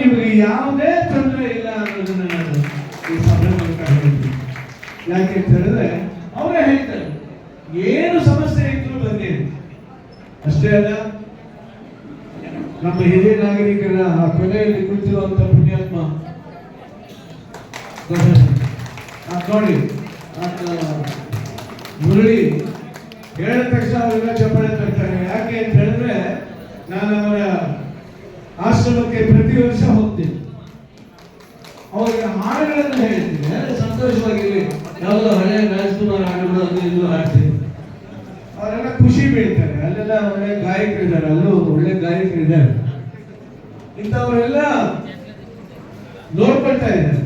ನಿಮಗೆ ಯಾವುದೇ ತೊಂದರೆ ಇಲ್ಲ ಅನ್ನೋದನ್ನ ನಾನು ಈ ಸಭೆ ಮೂಲಕ ಹೇಳ್ತೀನಿ ಯಾಕೆ ಅಂತ ಹೇಳಿದ್ರೆ, ಅವರೇ ಹೇಳ್ತಾರೆ, ಏನು ಸಮಸ್ಯೆ ಇದ್ರು ಬನ್ನಿ ಅಷ್ಟೇ ಅಲ್ಲ, ನಮ್ಮ ಹಿರಿಯ ನಾಗರಿಕರ ಆ ಕೊನೆಯಲ್ಲಿ ಕುಳಿತಿರುವಂತ ಪುಣ್ಯಾತ್ಮ ನೋಡಿ ಮುರಳಿ ಹೇಳಿದ ತಕ್ಷಣ ಅವರೆಲ್ಲ ಚಪ್ಪಾಳೆ ತರ್ತಾರೆ. ಯಾಕೆ ಅಂತ ಹೇಳಿದ್ರೆ ನಾನು ಅವರ ಆಶ್ರಮಕ್ಕೆ ಪ್ರತಿ ವರ್ಷ ಹೋಗ್ತೀವಿ. ಅವರಿಗೆ ಹಾಡುಗಳನ್ನು ಹೇಳ್ತೀನಿ ಅಂದ್ರೆ ಸಂತೋಷವಾಗಿರ್ಲಿ. ಯಾವುದೋ ಹಳೆಯ ರಾಜ್ಕುಮಾರ್ ಹಾಡುಗಳು ಅದು ಇದು ಹಾಡ್ತೀವಿ. ಅವರೆಲ್ಲ ಖುಷಿ ಬೀಳ್ತಾರೆ. ಅಲ್ಲೆಲ್ಲ ಒಳ್ಳೆ ಗಾಯಕರಿದ್ದಾರೆ ಅಲ್ಲೂ ಒಳ್ಳೆ ಗಾಯಕರಿದ್ದಾರೆ ಇಂಥವರೆಲ್ಲ ನೋಡ್ಕೊಳ್ತಾ ಇದ್ದಾರೆ.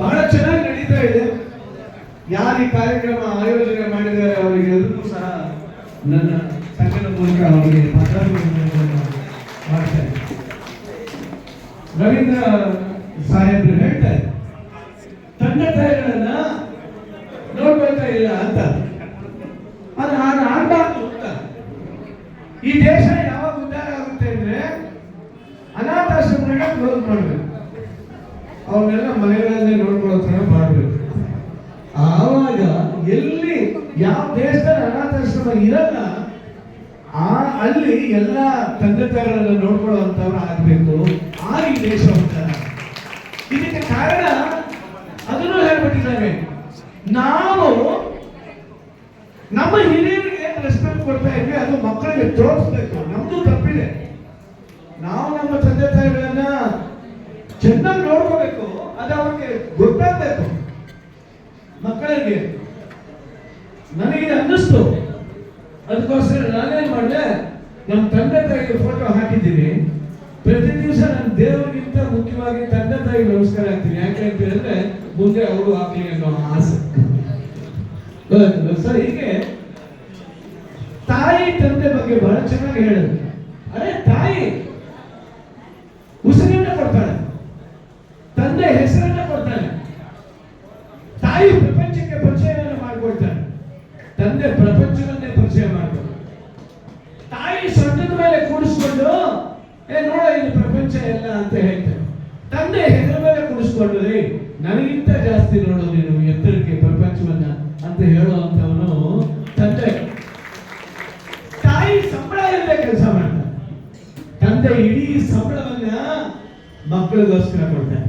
ಬಹಳ ಚೆನ್ನಾಗಿ ನಡೀತಾ ಇದೆ. ಯಾರು ಈ ಕಾರ್ಯಕ್ರಮ ಆಯೋಜನೆ ಮಾಡಿದ್ದಾರೆ ಅವರಿಗೆಲ್ಲರಿಗೂ ಸಹ ನನ್ನ ಸಂಘದ ಮೂಲಕ ಅವರಿಗೆ ಮಾಡ್ತಾರೆ ರವೀಂದ್ರ ಸಾಹೇಬ್ರು ಹೇಳ್ತಾರೆ ತಂದೆ ತಾಯಿಗಳನ್ನ ನೋಡ್ಕೊಳ್ತಾ ಇಲ್ಲ ಅಂತ. ಅದು ನಾನು ಆಗ್ಬಾರ್ದು ಅಂತ. ಈ ದೇಶ ಯಾವಾಗ ಉದ್ಧಾರ ಆಗುತ್ತೆ ಅಂದ್ರೆ ಅನಾಥಾಶ್ರಮಗಳನ್ನ ಕ್ಲೋಸ್ ಮಾಡಬೇಕು. ಅವನ್ನೆಲ್ಲ ಮನೆಗಳಲ್ಲೇ ನೋಡ್ಕೊಳ್ಳೋ ಥರ ಮಾಡಬೇಕು. ಆವಾಗ ಎಲ್ಲಿ ಯಾವ ದೇಶದಲ್ಲಿ ಅನಾಥಾಶ್ರಮ ಇರಲ್ಲ ಆ, ಅಲ್ಲಿ ಎಲ್ಲ ತಂದೆ ತಾಯಿಗಳನ್ನ ನೋಡ್ಕೊಳ್ಳುವಂತವ್ರು ಆಗ್ಬೇಕು. ಆ ಈ ದೇಶ ಇದಕ್ಕೆ ಕಾರಣ ಅದನ್ನು ಹೇಳ್ಬಿಟ್ಟಿದ್ದಾರೆ. ನಾವು ನಮ್ಮ ಹಿರಿಯರಿಗೆ ರೆಸ್ಪೆಕ್ಟ್ ಕೊಡ್ತಾ ಇದ್ವಿ, ಅದು ಮಕ್ಕಳಿಗೆ ತೋರಿಸ್ಬೇಕು. ನಮ್ದು ತಪ್ಪಿದೆ. ನಾವು ನಮ್ಮ ತಂದೆ ತಾಯಿಗಳನ್ನ ಚೆನ್ನಾಗಿ ನೋಡ್ಕೋಬೇಕು, ಅದು ಅವ್ರಿಗೆ ಗೊತ್ತಾಗಬೇಕು ಮಕ್ಕಳಿಗೆ. ನನಗೆ ಅನ್ನಿಸ್ತು. ಅದಕ್ಕೋಸ್ಕರ ನಾನೇನ್ ಮಾಡಿದೆ ನಮ್ಮ ತಂದೆ ತಾಯಿಗೆ ಫೋಟೋ ಹಾಕಿದ್ದೀನಿ. ಪ್ರತಿ ದಿವಸ ನಾನು ದೇವರಿಗಿಂತ ಮುಖ್ಯವಾಗಿ ತಂದೆ ತಾಯಿಗೆ ನಮಸ್ಕಾರ ಹಾಕ್ತೀನಿ ಯಾಕೆ ಅಂತ ಹೇಳಿದ್ರೆ ಮುಂದೆ ಅವರು ಹಾಕ್ಲಿ ಅನ್ನೋ ಆಸೆ. ಸರ್, ಹೀಗೆ ತಾಯಿ ತಂದೆ ಬಗ್ಗೆ ಬಹಳ ಚೆನ್ನಾಗಿ ಹೇಳಿದ್ರು ಅರೆ ತಾಯಿ ಉಸಿರನ್ನ ಕೊಡ್ತಾಳೆ ತಂದೆ ಹೆಸರನ್ನ ಕೊಡ್ತಾನೆ ತಾಯಿ ಪ್ರಪಂಚಕ್ಕೆ ಪರಿಚಯವನ್ನು ಮಾಡಿಕೊಡ್ತಾನೆ ತಂದೆ ಪ್ರಪಂಚವನ್ನೇ ಪರಿಚಯ ಮಾಡ್ತಾನೆ ತಾಯಿ ಸೊಂಟದ ಮೇಲೆ ಕೂಡಿಸ್ಕೊಂಡು ಏ ನೋಡ ಇದು ಪ್ರಪಂಚ ಎಲ್ಲ ಅಂತ ಹೇಳ್ತಾನೆ ತಂದೆ ಹೆಸರ ಮೇಲೆ ಕುಡಿಸ್ಕೊಂಡ್ರಿ "ಏ, ನನಗಿಂತ ಜಾಸ್ತಿ ನೋಡು ನೀನು ಎತ್ತರಕ್ಕೆ ಪ್ರಪಂಚವನ್ನ ಅಂತ ಹೇಳುವಂತವನು ತಂದೆ. ತಾಯಿ ಸಂಬಳ ಇಲ್ಲದೆ ಕೆಲಸ ಮಾಡ್ತಾನೆ ತಂದೆ ಇಡೀ ಸಂಬಳವನ್ನ ಮಕ್ಕಳಿಗೋಸ್ಕರ ಕೊಡ್ತಾನೆ.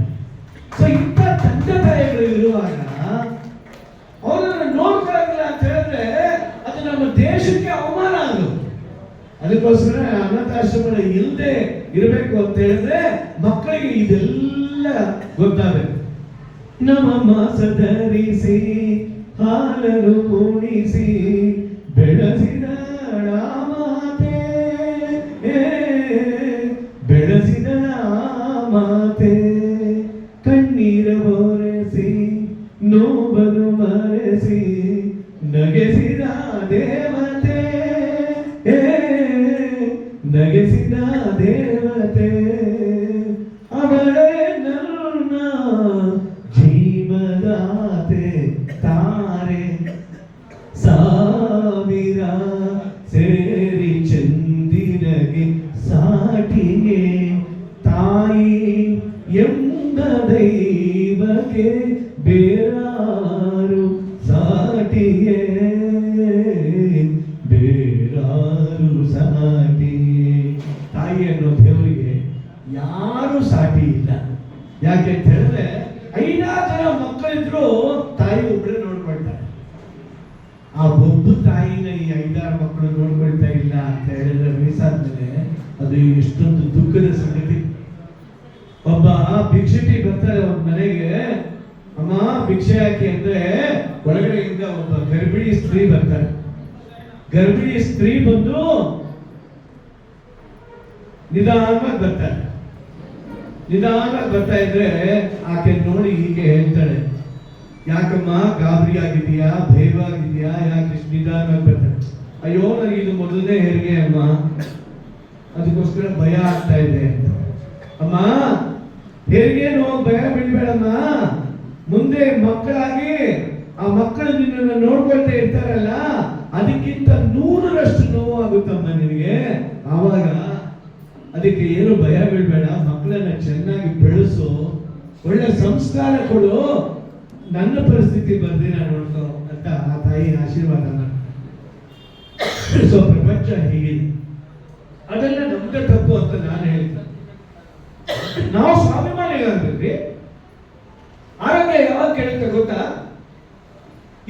ಸೊ ಇಂಥ ತಂದೆ ತಾಯಿಗಳು ಇರುವಾಗ ಅವರನ್ನು ನೋಡ್ಕೊಳ್ಳೋದಿಲ್ಲ ಅಂತ ಹೇಳಿದ್ರೆ ಅದು ನಮ್ಮ ದೇಶಕ್ಕೆ ಅವಮಾನ ಅದು ಅದಕ್ಕೋಸ್ಕರ ಅನಾಥಾಶ್ರಮಗಳು ಇಲ್ಲದೆ ಇರಬೇಕು ಅಂತ ಹೇಳಿದ್ರೆ ಮಕ್ಕಳಿಗೆ ಇದೆಲ್ಲ ಗೊತ್ತಾಗಬೇಕು. ನಮ ಸದರಿಸಿ ಹಾಲನ್ನು ಕುಣಿಸಿ ಬೆಳೆಸಿದ ಸಾವಿರ ಸೇರಿ ಚಂದಿರಗೆ ಸಾಟಿಗೆ ತಾಯಿ ಎಂಬ ದೈವಕ್ಕೆ ಬೇರಾರು ಸಾಟಿಗೆ ಬೇರಾರು ಸಾಟಿಗೆ ತಾಯಿ ಅನ್ನೋ ದೇವರಿಗೆ ಯಾರು ಸಾಟಿ ಇಲ್ಲ. ಯಾಕೆ ಅಂತ ಹೇಳಿದ್ರೆ ಐದಾರು ಜನ ಮಕ್ಕಳಿದ್ರು ತಾಯಿ ಒಬ್ಬರೇ ನೋಡ್ಕೊಳ್ತಾರೆ. ಆ ಒಬ್ಬ ತಾಯಿನ ಈ ಐದಾರು ಮಕ್ಕಳು ನೋಡ್ಕೊಳ್ತಾ ಇಲ್ಲ ಅಂತ ಹೇಳಿದ್ರೆ ವಯಸ್ಸಾದ್ಮೇಲೆ ಅದು ಎಷ್ಟೊಂದು ದುಃಖದ ಸಂಗತಿ. ಒಬ್ಬ ಭಿಕ್ಷುಕಿ ಬರ್ತಾರೆ ಅವ್ರ ಮನೆಗೆ, ಅಮ್ಮ, ಭಿಕ್ಷೆ ಹಾಕಿ ಅಂದ್ರೆ ಒಳಗಡೆಯಿಂದ ಒಬ್ಬ ಗರ್ಭಿಣಿ ಸ್ತ್ರೀ ಬರ್ತಾರೆ. ಗರ್ಭಿಣಿ ಸ್ತ್ರೀ ಬಂದು ನಿಧಾನವಾಗಿ ಬರ್ತಾರೆ. ನಿಧಾನವಾಗಿ ಬರ್ತಾ ಇದ್ರೆ ಆಕೆ ನೋಡಿ ಹೀಗೆ ಹೇಳ್ತಾಳೆ. ಯಾಕಮ್ಮ, ಗಾಬರಿ ಆಗಿದೆಯಾ ಭಯವಾಗಿದೆಯಾ ಯಾಕೆ ಇಷ್ಟು ನಿಧಾನವಾಗಿ ಬರ್ತಾರೆ? ಅಯ್ಯೋ, ನನಗೆ ಇದು ಮೊದಲನೇ ಹೆರಿಗೆ ಅಮ್ಮ. ಅದಕ್ಕೋಸ್ಕರ ಭಯ ಆಗ್ತಾ ಇದೆ. ಅಮ್ಮ ಹೆರಿಗೆ ಭಯ ಬಿಡ್ಬೇಡಮ್ಮ. ಮುಂದೆ ಮಕ್ಕಳಾಗಿ ಆ ಮಕ್ಕಳು ನಿನ್ನನ್ನು ನೋಡ್ಕೊಳ್ತಾ ಇರ್ತಾರಲ್ಲ, ಅದಕ್ಕಿಂತ ನೂರರಷ್ಟು ನೋವು ಆಗುತ್ತಮ್ಮ ನಿನಗೆ. ಆವಾಗ ಅದಕ್ಕೆ ಏನು ಭಯ ಬೀಳ್ಬೇಡ ಮಕ್ಕಳನ್ನ ಒಳ್ಳೆ ಸಂಸ್ಕಾರ ಕೊಡು. ನನ್ನ ಪರಿಸ್ಥಿತಿ ಬರ್ದಿರ ನೋಡ್ಕೋ ಅಂತ ಆ ತಾಯಿ ಆಶೀರ್ವಾದ ಸೊ ಪ್ರಪಂಚ ಹೀಗಿದೆ. ಅದೆಲ್ಲ ನಮ್ದೇ ತಪ್ಪು ಅಂತ ನಾನು ಹೇಳ್ತೇನೆ. ನಾವು ಸ್ವಾಭಿಮಾನಿಗಳಾಗ್ಬೇಕ್ರಿ ಆರೋಗ್ಯ ಯಾವಾಗ ಕೇಳುತ್ತೆ ಗೊತ್ತಾ?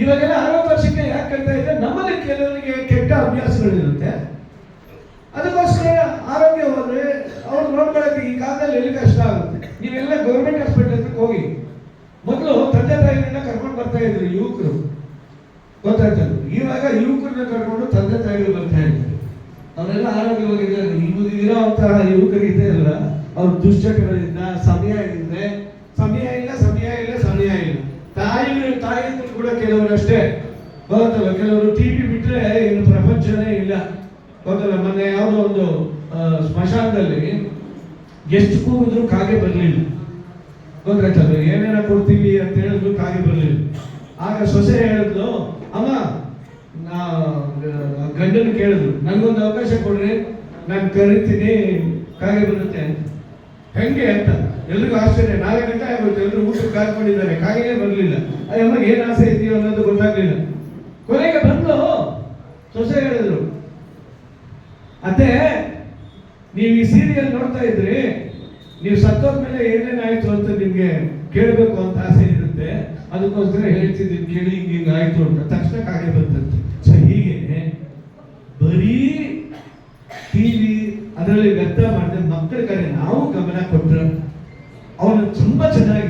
ಇವಾಗೆಲ್ಲ ಅರವತ್ತು ವರ್ಷಕ್ಕೆ ಯಾಕೆ ಕೇಳ್ತಾ ಇದ್ರೆ ನಮ್ಮಲ್ಲಿ ಕೆಲವರಿಗೆ ಕೆಟ್ಟ ಅಭ್ಯಾಸಗಳಿರುತ್ತೆ. ಅದಕ್ಕೋಸ್ಕರ ಆರೋಗ್ಯ ಹೋದ್ರೆ ಅವ್ರು ನೋಡ್ಕೊಳ್ಳೋಕೆ ಈ ಕಾಲದಲ್ಲಿ ಎಲ್ಲಿ ಕಷ್ಟ ಆಗುತ್ತೆ? ನೀವೆಲ್ಲ ಗೌರ್ಮೆಂಟ್ ಮೊದಲು ತಂದೆ ತಾಯಿಗಳನ್ನ ಕರ್ಕೊಂಡು ಬರ್ತಾ ಇದ್ರು ಯುವಕರು. ಗೊತ್ತಾಯ್ತಲ್ಲ? ಇವಾಗ ಯುವಕರನ್ನ ಕರ್ಕೊಂಡು ತಂದೆ ತಾಯಿಗಳು ಬರ್ತಾ ಇದ್ದಾರೆ. ಅವರೆಲ್ಲ ಆರೋಗ್ಯವಾಗಿದ್ದಾರೆ ಇವು ಇರೋಂತಹ ಯುವಕರಿದೆ ಅಲ್ಲ ಅವ್ರ ದುಶ್ಚಟಗಳಿಂದ ಸಮಯ ಇದ್ರೆ ಸಮಯ ಇಲ್ಲ ಸಮಯ ಇಲ್ಲ ಸಮಯ ಇಲ್ಲ. ತಾಯಿ ತಾಯಿ ಕೂಡ ಕೆಲವರು ಅಷ್ಟೇ. ಗೊತ್ತಲ್ಲ? ಕೆಲವರು ಟಿವಿ ಬಿಟ್ರೆ ಇನ್ನು ಪ್ರಪಂಚನೇ ಇಲ್ಲ. ಗೊತ್ತಲ್ಲ? ಮೊನ್ನೆ ಯಾವುದೋ ಒಂದು ಸ್ಮಶಾನದಲ್ಲಿ ಎಷ್ಟು ಕೂಗಿದ್ರು ಕಾಗೆ ಬರಲಿಲ್ಲ. ಗೊತ್ತಾಯ್ತಲ್ಲ ಏನೇನ ಕೊಡ್ತೀವಿ ಅಂತ ಹೇಳಿದ್ರು ಕಾಗೆ ಬರಲಿಲ್ಲ. ಆಗ ಸೊಸೆ ಹೇಳಿದ್ಲು, ಅಮ್ಮ, ನಾ ಗಂಡನ ಕೇಳಿದ್ರು ನನಗೊಂದು ಅವಕಾಶ ಕೊಡ್ರಿ, ನಾನು ಕರಿತೀನಿ, ಕಾಗೆ ಬರುತ್ತೆ ಅಂತ. ಹೆಂಗೆ ಅಂತ? ಎಲ್ರಿಗೂ ಆಶ್ಚರ್ಯ. ನಾಲ್ಕು ಗಂಟೆ ಎಲ್ಲರೂ ಊಟಕ್ಕೆ ಕಾಯ್ಕೊಂಡಿದ್ದಾರೆ ಕಾಯಿಲೆ ಬರಲಿಲ್ಲ. ಅಮ್ಮಗೆ ಏನು ಆಸೆ ಇದೆಯೋ ಅನ್ನೋದು ಗೊತ್ತಾಗ್ಲಿಲ್ಲ. ಕೊನೆಗೆ ಬಂದು ಸೊಸೆ ಹೇಳಿದ್ರು, ಅತ್ತೆ, ನೀವು ಈ ಸೀರಿಯಲ್ ನೋಡ್ತಾ ಇದ್ರಿ. ನೀವು ಸತ್ತೋದ್ಮೇಲೆ ಏನೇನಾಯ್ತು ಅಂತ ನಿಮ್ಗೆ ಕೇಳಬೇಕು ಅಂತ ಆಸೆ ಇರುತ್ತೆ? ಅದಕ್ಕೋಸ್ಕರ ಹೇಳ್ತಿದ್ದೀನಿ, ಕೇಳಿ, ಹಿಂಗೆ ಹಿಂಗೆ ಆಯ್ತು ಅಂತ. ತಕ್ಷಣ ಕಾಗೆ ಬಂತಂತೆ. ಸೊ ಹೀಗೆ ಬರೀ ಟಿವಿ ಅದರಲ್ಲಿ ವ್ಯರ್ಥ ಮಾಡಿದ್ರೆ ಮಕ್ಕಳ ಕಡೆ ನಾವು ಗಮನ ಕೊಟ್ಟರೆ ಅವನು ತುಂಬಾ ಚೆನ್ನಾಗಿ